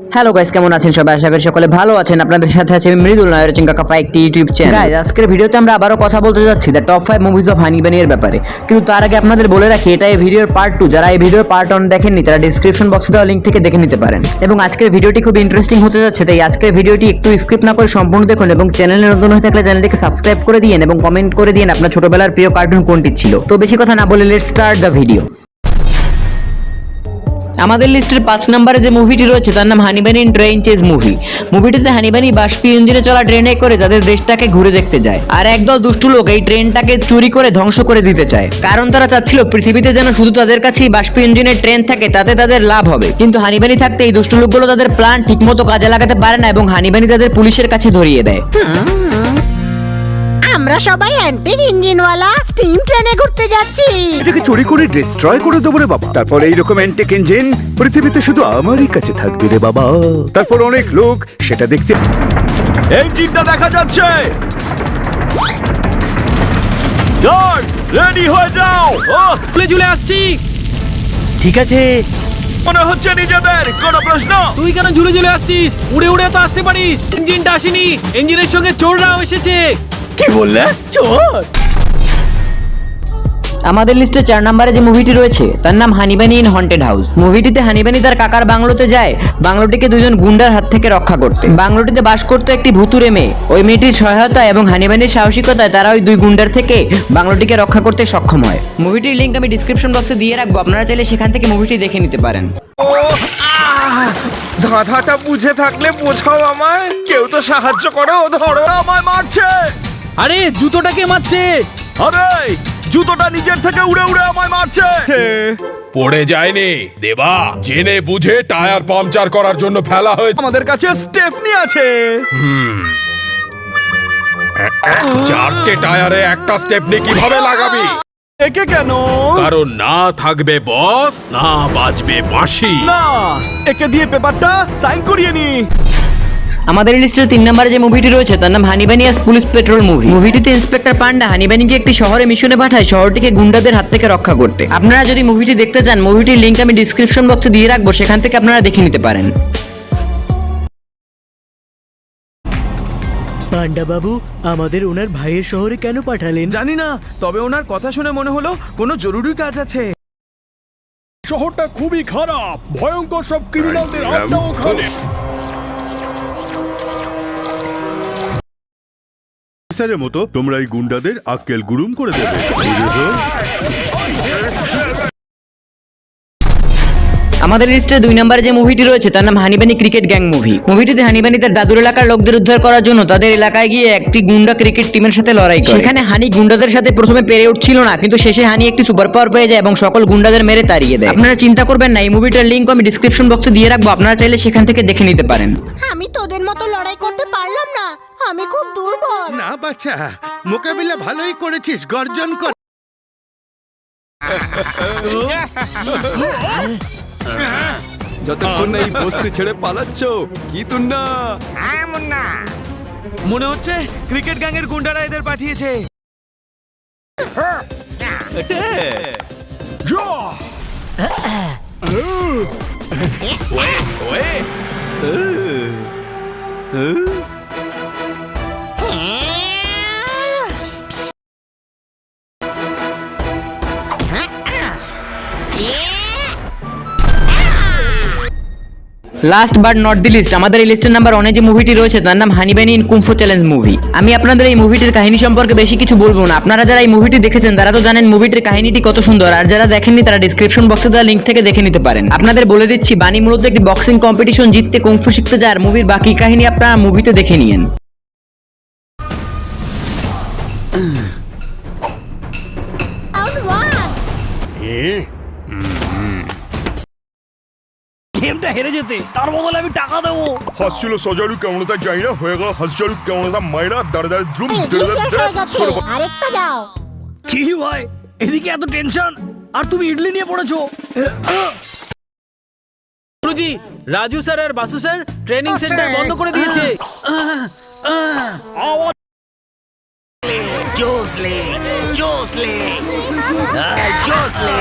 Hello guys কেমন আছেন সবাই? আশা করি সকলে ভালো আছেন। আপনাদের সাথে আছে মৃদুল নায়ের চিঙ্কা কাফা একটি ইউটিউব চ্যানেল গাইস আজকের ভিডিওতে আমরা আবারও কথা বলতে যাচ্ছি the top five movies of Honey Bunny এর ব্যাপারে। কিন্তু তার আগে আপনাদের বলে রাখি এটা এই ভিডিওর পার্ট টু যারা এই ভিডিওর পার্ট ওয়ান দেখেননি তারা ডিসক্রিপশন বক্সে দেওয়া লিঙ্ক থেকে দেখে নিতে পারেন। এবং আজকের ভিডিওটি খুব ইন্টারেস্টিং হতে যাচ্ছে তাই আজকের ভিডিওটি একটু স্কিপ না করে সম্পূর্ণ দেখুন এবং চ্যানেলে নতুন হয়ে থাকলে চ্যানেলটিকে সাবস্ক্রাইব করে দিন এবং কমেন্ট করে দিন আপনার ছোটবেলার প্রিয় কার্টুন কোনটি ছিল। তো বেশি কথা না বলে লেট স্টার্ট দ্য ভিডিও আমাদের লিস্টের পাঁচ নম্বরে যে মুভিটি রয়েছে, তার নাম Honey Bunny train chase movie মুভিটিতে Honey Bunny বাষ্পীয় ইঞ্জিনে চলা ট্রেনে করে তাদের দেশটাকে ঘুরে দেখতে যায়। আর একদল দুষ্টু লোক এই ট্রেনটাকে চুরি করে ধ্বংস করে দিতে চায়। কারণ তারা চাচ্ছিল পৃথিবীতে যেন শুধু তাদের কাছেই বাষ্পীয় ইঞ্জিনের ট্রেন থাকে, তাতে তাদের লাভ হবে। কিন্তু হানিবানি থাকতে এই দুষ্টু লোকগুলো তাদের প্ল্যান ঠিকমতো কাজে লাগাতে পারে না এবং হানিবানি তাদের পুলিশের কাছে ধরিয়ে দেয়। আমরা সবাই অ্যান্টিক ইঞ্জিনওয়ালা স্টিম ট্রেনে ঘুরতে যাচ্ছি। এটাকে চুরি করে ডিস্ট্রয় করে দেবো রে বাবা। তারপর এইরকম অ্যান্টিক ইঞ্জিন পৃথিবীতে শুধু আমারই কাছে থাকবে রে বাবা। তারপর অনেক লোক সেটা দেখতে ইঞ্জিনটা দেখা যাচ্ছে! জর্জ রেডি হয়ে যাও! ও চলে চলে আসছি। ঠিক আছে। মনে হচ্ছে নিজেদের কোনো প্রশ্ন? তুই কেন ঝুলে ঝুলে আসছিস? উড়ে উড়ে তো আসতে পারিস। ইঞ্জিনটা আসেনি। ইঞ্জিনের সঙ্গে চোররাও এসেছে। কি বললে? চোর! আমাদের লিস্টে চার নম্বরে যে মুভিটি রয়েছে তার নাম Honey Bunny in haunted house মুভিটিতে Honey Bunny তার কাকার বাংলোতে যায়। বাংলোটিকে দুজন গুন্ডার হাত থেকে রক্ষা করতে। বাংলোটিতে বাস করতো একটি ভুতুরে মেয়ে। ওই মেয়েটির সহায়তা এবং হানিবানির সাহসিকতায় তারা ওই দুই গুন্ডার থেকে বাংলোটিকে রক্ষা করতে সক্ষম হয়। মুভিটির লিঙ্ক আমি ডিসক্রিপশন বক্সে দিয়ে রাখব। আপনারা চাইলে সেখান থেকে মুভিটি দেখে নিতে পারেন। ধাঁধাটা বুঝে থাকলে বোঝাও আমায়। কেউ তো সাহায্য করো ধরো আমায় মারছে। আরে জুতোটাকে মারছে? আরে জুতোটা নিজের থেকে উড়ে উড়ে আমায় মারছে। পড়ে যায়নি। দেবা জেনে বুঝে টায়ার পাংচার করার জন্য ফেলা হয়েছে। আমাদের কাছে স্টেফনি আছে। চারটে টায়ারে একটা স্টেপনি কীভাবে লাগাবি? একে কেন? কারণ না থাকবে বস না বাজবে বাঁশি। না একে দিয়ে পেপারটা সাইন করিয়ে নি। আমাদের লিস্টের তিন নম্বরে যে মুভিটি রয়েছে তার নাম Honey Bunny's police patrol movie মুভিটিতে inspector Panda হানিবানিকে একটি শহরে মিশনে পাঠায় শহরটিকে গুন্ডাদের হাত থেকে রক্ষা করতে। আপনারা যদি মুভিটি দেখতে চান মুভিটির লিঙ্ক আমি ডিসক্রিপশন বক্সে দিয়ে রাখব সেখান থেকে আপনারা দেখে নিতে পারেন। পান্ডা বাবু আমাদের ওনার ভাইয়ের শহরে কেন পাঠালেন? জানি না তবে ওনার কথা শুনে মনে হলো কোনো জরুরি কাজ আছে। শহরটা খুবই খারাপ ভয়ঙ্কর সব ক্রিমিনালদের আড্ডা ওখানে। স্যারের মতো তোমরা এই গুন্ডাদের আক্কেল গুরুম করে দেবে? আমাদের লিস্টে দুই নম্বরে যে মুভিটি রয়েছে তার নাম Honey Bunny cricket gang movie মুভিটিতে Honey Bunny তার দাদুর এলাকার লোকদের উদ্ধার করার জন্য তাদের এলাকায় গিয়ে একটি গুন্ডা ক্রিকেট টিমের সাথে লড়াই করে। সেখানে হানি গুন্ডাদের সাথে প্রথমে পেরে উঠছিল না কিন্তু শেষে হানি একটি সুপার পাওয়ার পেয়ে যায় এবং সকল গুন্ডাদের মেরে তাড়িয়ে দেয়। আপনারা চিন্তা করবেন না এই মুভিটার লিঙ্ক আমি ডিসক্রিপশন বক্সে দিয়ে রাখব আপনারা চাইলে সেখান থেকে দেখে নিতে পারেন। আমি তোদের মতো লড়াই করতে পারলাম না আমি খুব দুর্বল। না বাচ্চা মোকাবিলা ভালোই করেছিস গর্জন কর। যতক্ষণ না এই বস্তি ছেড়ে পালাচ্ছ কি তুন্না? মনে হচ্ছে ক্রিকেট গ্যাংয়ের গুন্ডারা এদের পাঠিয়েছে। Last but not the least আমাদের এই লিস্টের নাম্বার অনেক যে মুভিটি রয়েছে তার নাম Honey Bunny in kung fu challenge movie আমি আপনাদের এই মুভিটির কাহিনী সম্পর্কে বেশি কিছু বলব না। আপনারা যারা এই মুভিটি দেখেছেন তারা তো জানেন মুভিটির কাহিনীটি কত সুন্দর। আর যারা দেখেননি তারা ডিসক্রিপশন বক্সে দেওয়া লিঙ্ক থেকে দেখে নিতে পারেন। আপনাদের বলে দিচ্ছি বানি মূলত একটি বক্সিং কম্পিটিশন জিততে কুংফু শিখতে যায় আর মুভির বাকি কাহিনী আপনারা মুভিতে দেখে নিয়েন। আউট ওয়ান গেমটা হেরে যেতে তার বদলে আমি টাকা দেবো। হাসছিল সজারু কেমন তা জানি না হয়ে গেল হাসজারু কেমন তা মাইরা দাঁড় দাঁড় দ্রুম আরেকটা দাও। কি ভাই এদিকে এত টেনশন আর তুমি ইডলি নিয়ে পড়েছো? গুরুজি রাজু স্যার আর বাসু স্যার ট্রেনিং সেন্টার বন্ধ করে দিয়েছে। জোসলে জোসলে জোসলে